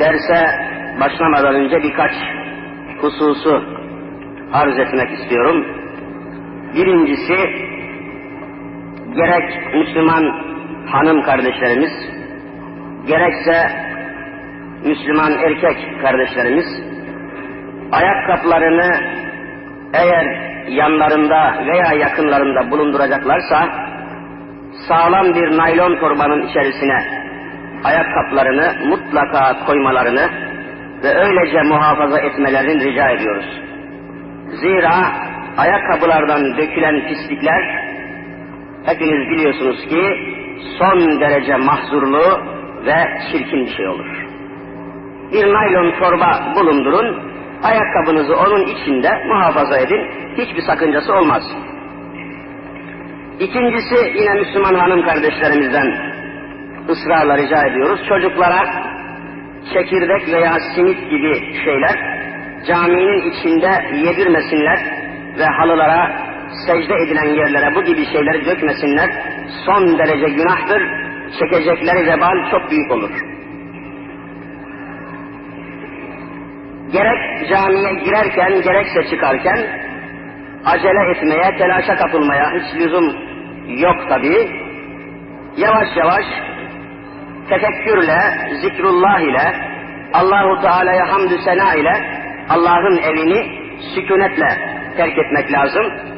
derse başlamadan önce birkaç hususu arz etmek istiyorum. Birincisi, gerek Müslüman hanım kardeşlerimiz, gerekse Müslüman erkek kardeşlerimiz, ayakkabılarını eğer yanlarında veya yakınlarında bulunduracaklarsa, sağlam bir naylon torbanın içerisine ayakkabılarını mutlaka koymalarını ve öylece muhafaza etmelerini rica ediyoruz. Zira ayakkabılardan dökülen pislikler hepiniz biliyorsunuz ki son derece mahzurlu ve çirkin bir şey olur. Bir naylon torba bulundurun, ayakkabınızı onun içinde muhafaza edin, hiçbir sakıncası olmaz. İkincisi yine Müslüman hanım kardeşlerimizden ısrarla rica ediyoruz. Çocuklara çekirdek veya simit gibi şeyler caminin içinde yedirmesinler ve halılara, secde edilen yerlere bu gibi şeyleri dökmesinler. Son derece günahtır. Çekecekleri vebal çok büyük olur. Gerek camiye girerken gerekse çıkarken acele etmeye, telaşa kapılmaya hiç lüzum yok tabii. Yavaş yavaş tefekkürle, zikrullah ile, Allahu Teala'ya hamdü sena ile Allah'ın evini sükunetle terk etmek lazım.